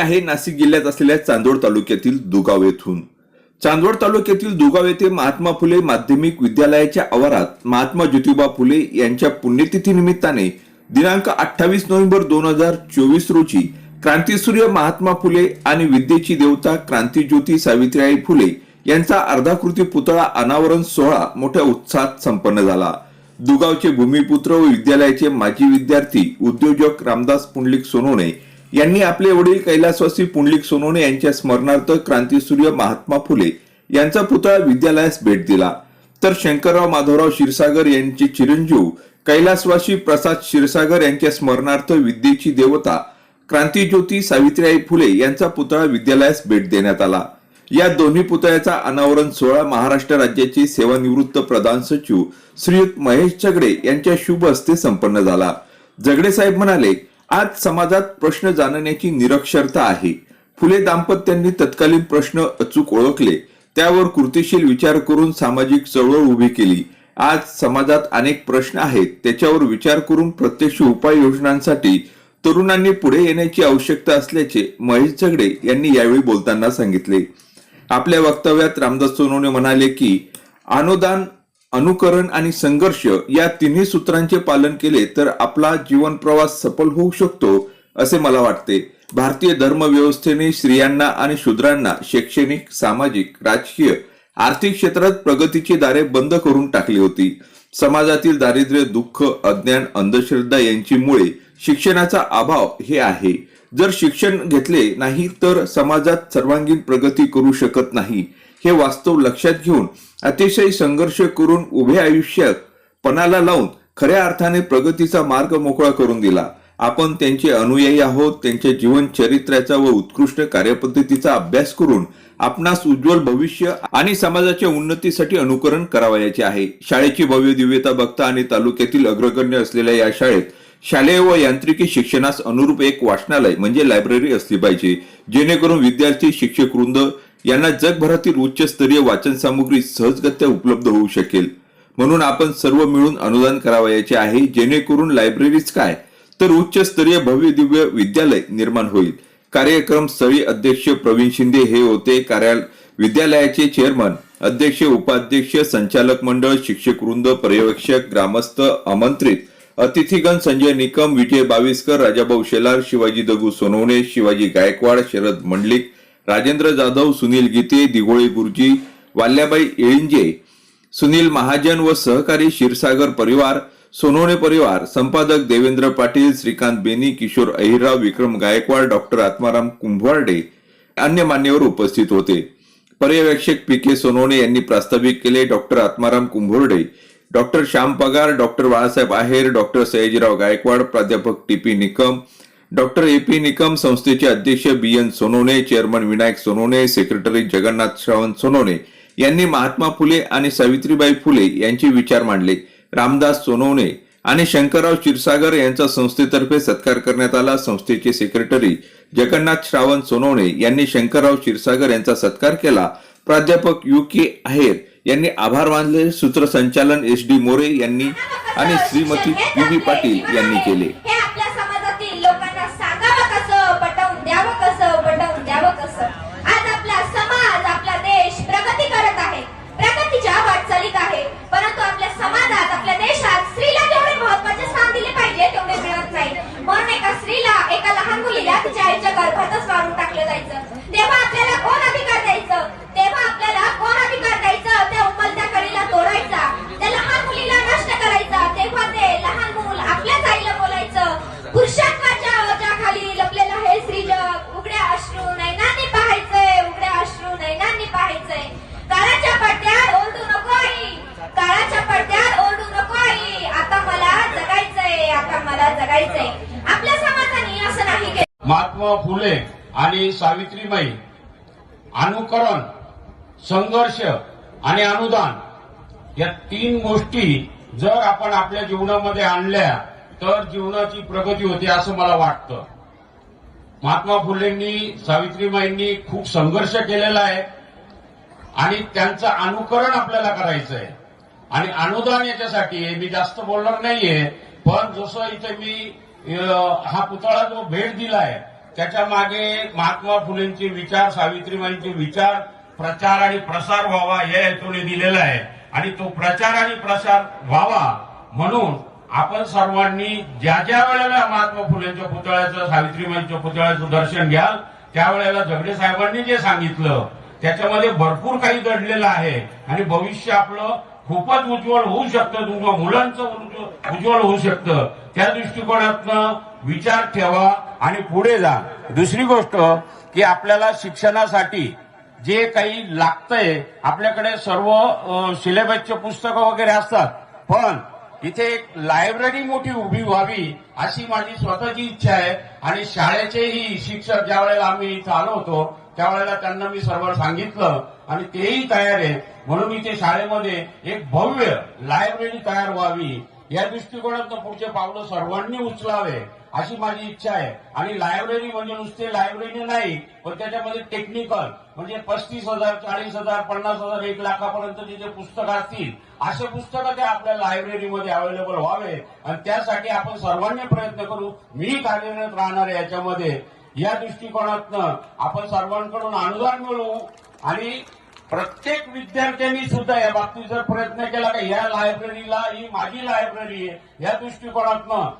आहे नाशिक जिल्ह्यात असलेल्या चांदोड तालुक्यातील दुगाव येथून. चांदवड तालुक्यातील दुगाव येथे महात्मा फुले माध्यमिक विद्यालयाच्या आवारात महात्मा ज्योतिबा फुले यांच्या पुण्यतिथी निमित्ताने दिनांक अठ्ठावीस नोव्हेंबर दोन हजार चोवीस रोजी क्रांतीसूर्य महात्मा फुले आणि विद्येची देवता क्रांतीज्योती सावित्रीबाई फुले यांचा अर्धाकृती पुतळा अनावरण सोहळा मोठ्या उत्साहात संपन्न झाला. दुगावचे भूमिपुत्र व विद्यालयाचे माजी विद्यार्थी उद्योजक रामदास पुंडलिक सोनवणे यांनी आपले वडील कैलासवासी पुंडलिक सोनवणे यांच्या स्मरणार्थ क्रांतीसूर्य महात्मा फुले यांचा पुतळा विद्यालयास भेट दिला. तर शंकरराव माधवराव क्षीरसागर यांचे चिरंजीव कैलासवासी प्रसाद क्षीरसागर यांच्या स्मरणार्थ विद्येची देवता क्रांतीज्योती सावित्रीबाई फुले यांचा पुतळा विद्यालयास भेट देण्यात आला. या दोन्ही पुतळ्याचा अनावरण सोहळा महाराष्ट्र राज्याचे सेवानिवृत्त प्रधान सचिव श्रीयुत महेश जगडे यांच्या शुभ हस्ते संपन्न झाला. जगडे साहेब म्हणाले आज समाजात प्रश्न जाणण्याची निरक्षरता आहे. फुले दाम्पत्यांनी तत्कालीन प्रश्न अचूक ओळखले. त्यावर कृतीशील विचार करून सामाजिक चळवळ उभी केली. आज समाजात अनेक प्रश्न आहेत. त्याच्यावर विचार करून प्रत्यक्ष उपाययोजनांसाठी तरुणांनी पुढे येण्याची आवश्यकता असल्याचे महेश झगडे यांनी यावेळी बोलताना सांगितले. आपल्या वक्तव्यात रामदास सोनवणे म्हणाले की अनुदान अनुकरण आणि संघर्ष या तिन्ही सूत्रांचे पालन केले तर आपला जीवन प्रवास सफल होऊ शकतो असे मला वाटते. भारतीय धर्म व्यवस्थेने स्त्रियांना आणि शूद्रांना शैक्षणिक सामाजिक राजकीय आर्थिक क्षेत्रात प्रगतीची दारे बंद करून टाकली होती. समाजातील दारिद्र्य दुःख अज्ञान अंधश्रद्धा यांची मुळे शिक्षणाचा अभाव हे आहे. जर शिक्षण घेतले नाही तर समाजात सर्वांगीण प्रगती करू शकत नाही. हे वास्तव लक्षात घेऊन अतिशय संघर्ष करून उभे आयुष्यात पणाला लावून खऱ्या अर्थाने प्रगतीचा मार्ग मोकळा करून दिला. आपण त्यांचे अनुयायी आहोत त्यांच्या जीवन चरित्र्याचा व उत्कृष्ट कार्यपद्धतीचा अभ्यास करून आपणास उज्ज्वल भविष्य आणि समाजाच्या उन्नतीसाठी अनुकरण करावयाचे आहे. शाळेची भव्य दिव्यता बघता आणि तालुक्यातील अग्रगण्य असलेल्या या शाळेत शालेय व यांत्रिकी शिक्षणास अनुरूप एक वाचनालय म्हणजे लायब्ररी असली पाहिजे जेणेकरून विद्यार्थी शिक्षक वृंद यांना जगभरातील उच्चस्तरीय वाचन सामुग्री सहजगत्या उपलब्ध होऊ शकेल. म्हणून आपण सर्व मिळून अनुदान करावयाचे आहे जेणेकरून लायब्ररीच काय? तर उच्चस्तरीय भव्य दिव्य विद्यालय निर्माण होईल. कार्यक्रम स्थळी अध्यक्ष प्रवीण शिंदे हे होते. कार्यालय विद्यालयाचे चेअरमन अध्यक्ष उपाध्यक्ष संचालक मंडळ शिक्षक वृंद पर्यवेक्षक ग्रामस्थ आमंत्रित अतिथीगण संजय निकम विजय बाविस्कर राजाभाऊ शेलार शिवाजी दगू सोनवणे शिवाजी गायकवाड शरद मंडलिक राजेंद्र जाधव सुनील गीते दिघोळे गुरुजी वाल्याबाई एळिंजे सुनील महाजन व सहकारी क्षीरसागर परिवार सोनवणे परिवार संपादक देवेंद्र पाटील श्रीकांत बेनी किशोर अहिरराव विक्रम गायकवाड डॉक्टर आत्माराम कुंभारडे अन्य मान्यवर उपस्थित होते. पर्यवेक्षक पी के सोनवणे यांनी प्रास्ताविक केले doctor Atmaram Kumbhorde doctor Shyam Pagar doctor Balasaheb Aher doctor Sayajirao Gaikwad प्राध्यापक T P Nikam doctor A P Nikam संस्थेचे अध्यक्ष B N Sonawane chairman Vinayak Sonawane secretary Jagannath Shravan Sonawane यांनी महात्मा फुले आणि सावित्रीबाई फुले यांचे विचार मांडले. रामदास सोनवणे आणि शंकरराव क्षीरसागर यांचा संस्थेतर्फे सत्कार करण्यात आला. संस्थेचे सेक्रेटरी जगन्नाथ श्रावण सोनवणे यांनी शंकरराव क्षीरसागर यांचा सत्कार केला. प्राध्यापक यू के आहेर यांनी आभार मानले. सूत्रसंचालन एस डी मोरे यांनी आणि श्रीमती पी व्ही पाटील यांनी केले. करत आहे. प्रगतीच्या वाटचालीत आहे. परंतु आपल्या समाजात आपल्या देशात स्त्रीला दिले पाहिजे मिळत नाही. म्हणून एका स्त्रीला एका लहान मुलीला तिच्या आईच्या गर्भातच मारून टाकलं जायचं. तेव्हा आपल्याला महात्मा फुले आणि सावित्रीबाई अनुकरण संघर्ष आणि अनुदान या तीन गोष्टी जर आपण आपल्या जीवनामध्ये आणल्या तर जीवनाची प्रगती होते असं मला वाटतं. महात्मा फुलेंनी सावित्रीबाईंनी खूप संघर्ष केलेला आहे आणि त्यांचं अनुकरण आपल्याला करायचं आहे. आणि अनुदान याच्यासाठी मी जास्त बोलणार नाहीये पण जसं इथे मी हा पुतळा जो भेट दिलाय. त्याच्यामागे महात्मा फुलेंचे विचार सावित्रीबाईंचे विचार प्रचार आणि प्रसार व्हावा या हेतूने दिलेला आहे. आणि तो प्रचार आणि प्रसार व्हावा म्हणून आपण सर्वांनी ज्या ज्या वेळेला महात्मा फुलेंच्या पुतळ्याचं सावित्रीबाईंच्या पुतळ्याचं दर्शन घ्याल त्यावेळेला झगडे साहेबांनी जे सांगितलं त्याच्यामध्ये भरपूर काही घडलेलं आहे. आणि भविष्य आपलं खूपच उज्ज्वल होऊ शकतं. तुमच्या मुलांचं उज्ज्वल होऊ शकतं. त्या दृष्टिकोनातनं विचार ठेवा आणि पुढे जा. दुसरी गोष्ट की आपल्याला शिक्षणासाठी जे काही लागतंय आपल्याकडे सर्व सिलेबसचे पुस्तकं वगैरे असतात. पण इथे एक लायब्ररी मोठी उभी व्हावी अशी माझी स्वतःची इच्छा आहे. आणि शाळेचेही शिक्षक ज्या वेळेला आम्ही इथं आलो होतो त्यावेळेला त्यांना मी सर्व सांगितलं आणि तेही तयार आहे. म्हणून इथे शाळेमध्ये एक भव्य लायब्ररी तयार व्हावी. या दृष्टिकोनातून पुढचे पावलं सर्वांनी उचलावे अशी माझी इच्छा आहे. आणि लायब्ररी म्हणजे नुसते लायब्ररी नाही पण त्याच्यामध्ये टेक्निकल म्हणजे पस्तीस हजार चाळीस हजार पन्नास हजार एक लाखापर्यंत जे पुस्तकं असतील असे पुस्तकं त्या आपल्या लायब्ररीमध्ये अवेलेबल व्हावे. आणि त्यासाठी आपण सर्वांनी प्रयत्न करू. मी कार्यरत राहणार याच्यामध्ये. या दृष्टिकोनातनं आपण सर्वांकडून अनुदान मिळवू आणि प्रत्येक विद्यार्थ्यांनी सुद्धा या बाबतीत जर प्रयत्न केला का या लायब्ररीला ही माझी लायब्ररी आहे या दृष्टिकोनातनं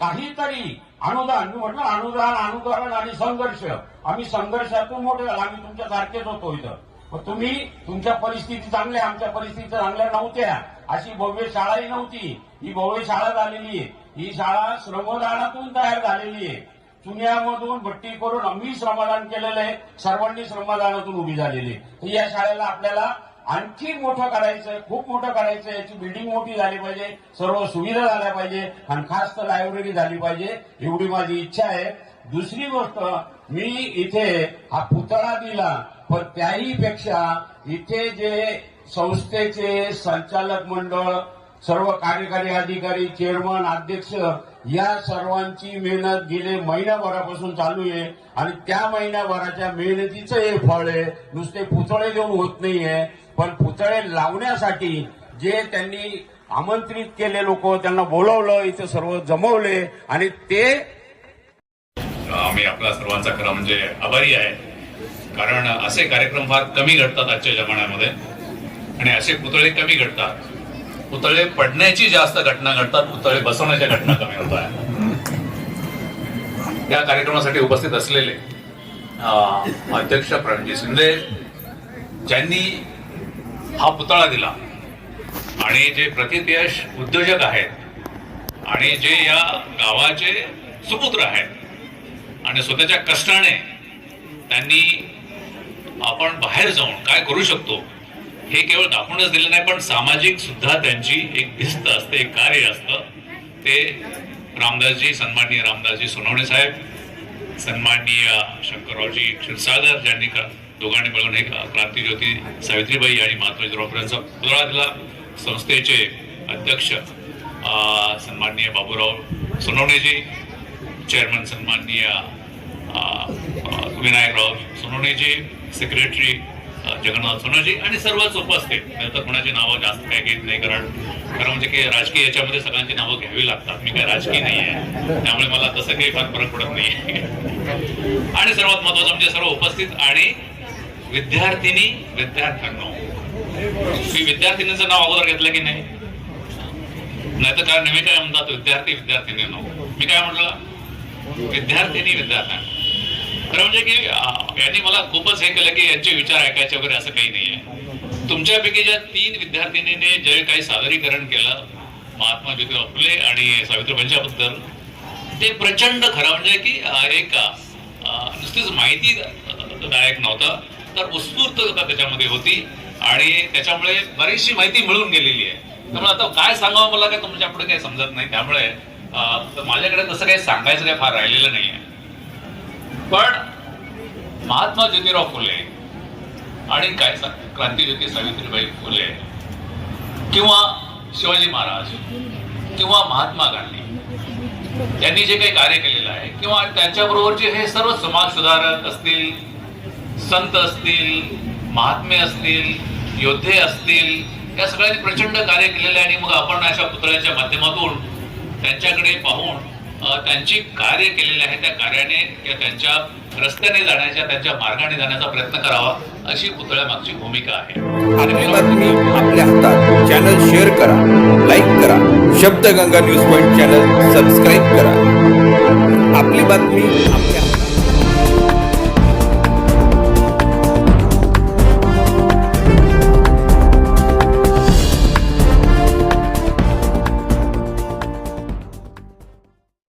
काहीतरी अनुदान मी म्हटलं अनुदान अनुकरण आणि संघर्ष. आम्ही संघर्षातून मोठे झालो आम्ही तुमच्या सारखेच होतो इथं. मग तुम्ही तुमच्या परिस्थिती चांगल्या आमच्या परिस्थिती चांगल्या नव्हत्या. अशी भव्य शाळाही नव्हती. ही भव्य शाळा झालेली आहे. ही शाळा श्रमदानातून तयार झालेली आहे. शून्यामधून भट्टी करून आम्ही श्रमदान केलेलं आहे. सर्वांनी श्रमदानातून उभी झालेली तर या शाळेला आपल्याला आणखी मोठं करायचं खूप मोठं करायचं याची बिल्डिंग मोठी झाली पाहिजे सर्व सुविधा झाल्या पाहिजे आणि खास तर लायब्ररी झाली पाहिजे एवढी माझी इच्छा आहे. दुसरी गोष्ट मी इथे हा पुतळा दिला पण त्याही पेक्षा इथे जे संस्थेचे संचालक मंडळ सर्व कार्यकारी अधिकारी चेअरमन अध्यक्ष या सर्वांची मेहनत गेले महिन्याभरापासून चालू आहे आणि त्या महिन्याभराच्या मेहनतीचं हे फळ आहे. नुसते पुतळे देऊन होत नाहीये. पण पुतळे लावण्यासाठी जे त्यांनी आमंत्रित केले लोक त्यांना बोलवलं इथं सर्व जमवले आणि ते आम्ही आपला सर्वांचा खरं म्हणजे आभारी आहे. कारण असे कार्यक्रम फार कमी घडतात आजच्या जमान्यामध्ये. आणि असे पुतळे कमी घडतात. पुतळे पडण्याची जास्त घटना घडतात पुतळे बसवण्याच्या घटना कमी होत आहे या कार्यक्रमासाठी उपस्थित असलेले अध्यक्ष प्रणजी शिंदे ज्यांनी हा पुतळा दिला आणि जे प्रतितयश उद्योजक आहेत आणि जे या गावाचे सुपुत्र आहेत आणि स्वतःच्या कष्टाने त्यांनी आपण बाहेर जाऊन काय करू शकतो हे केवळ दाखवूनच दिलं नाही पण सामाजिक सुद्धा त्यांची एक भिस्त असते एक कार्य असतं. ते रामदासजी सन्माननीय रामदासजी सोनवणे साहेब सन्माननीय शंकररावजी क्षीरसागर ज्यांनी का दोघांनी मिळून हे क्रांतीज्योती सावित्रीबाई आणि महात्मा ज्योतिरावांचा पुतळा दिला संस्थेचे अध्यक्ष सन्माननीय बाबूराव सोनवणेजी चेअरमन सन्माननीय विनायकराव सोनवणेजी सेक्रेटरी जगन्नाथ आणि सर्वच उपस्थित. नाही तर कोणाची नावं जास्त काय घेत नाही कारण खरं म्हणजे की राजकीय याच्यामध्ये सगळ्यांची नावं घ्यावी लागतात. मी काय राजकीय नाही आहे. त्यामुळे मला तसं काही फार फरक पडत नाही. आणि सर्वात महत्वाचं म्हणजे सर्व उपस्थित आणि विद्यार्थिनी विद्यार्थ्यांनो. मी विद्यार्थिनीचं नाव अगोदर घेतलं की नाही? नाही तर काय नेहमी काय म्हणतात? विद्यार्थी विद्यार्थिनींनो. मी काय म्हटलं? विद्यार्थिनी विद्यार्थ्यांना. खरं म्हणजे की यांनी मला खूपच हे केलं की यांचे विचार ऐकायचे वगैरे असं काही नाहीये. तुमच्यापैकी ज्या तीन विद्यार्थिनीने जे काही सादरीकरण केलं महात्मा ज्योतिबा फुले आणि सावित्रीबाईंच्या बद्दल ते प्रचंड खरं म्हणजे की एक नुसतीच माहिती दायक नव्हतं तर उत्स्फूर्तता त्याच्यामध्ये होती आणि त्याच्यामुळे बरीचशी माहिती मिळून गेलेली आहे. त्यामुळे आता काय सांगावं मला काय तुमच्यापुढे काही समजत नाही. त्यामुळे माझ्याकडे तसं काही सांगायचं काही फार राहिलेलं नाही आहे पण महात्मा ज्योतिराव फुले आणि काय क्रांतीज्योती सावित्रीबाई फुले किंवा शिवाजी महाराज किंवा महात्मा गांधी यांनी जे काही कार्य केलेलं आहे किंवा त्यांच्याबरोबरचे हे सर्व समाज सुधारक असतील संत असतील महात्मे असतील योद्धे असतील या सगळ्यांनी प्रचंड कार्य केलेले आहे आणि मग आपण अशा पुतळ्याच्या माध्यमातून त्यांच्याकडे पाहून त्यांची कार्य केलेले आहे त्या कार्याने किंवा त्यांच्या रस्त्याने जाण्याच्या त्यांच्या मार्गाने जाण्याचा प्रयत्न करावा अशी पुतळ्या मागची भूमिका आहे. आणि आपल्या हातात चॅनल शेअर करा लाईक करा Shabdaganga news point channel subscribe करा. आपली बातमी आपल्या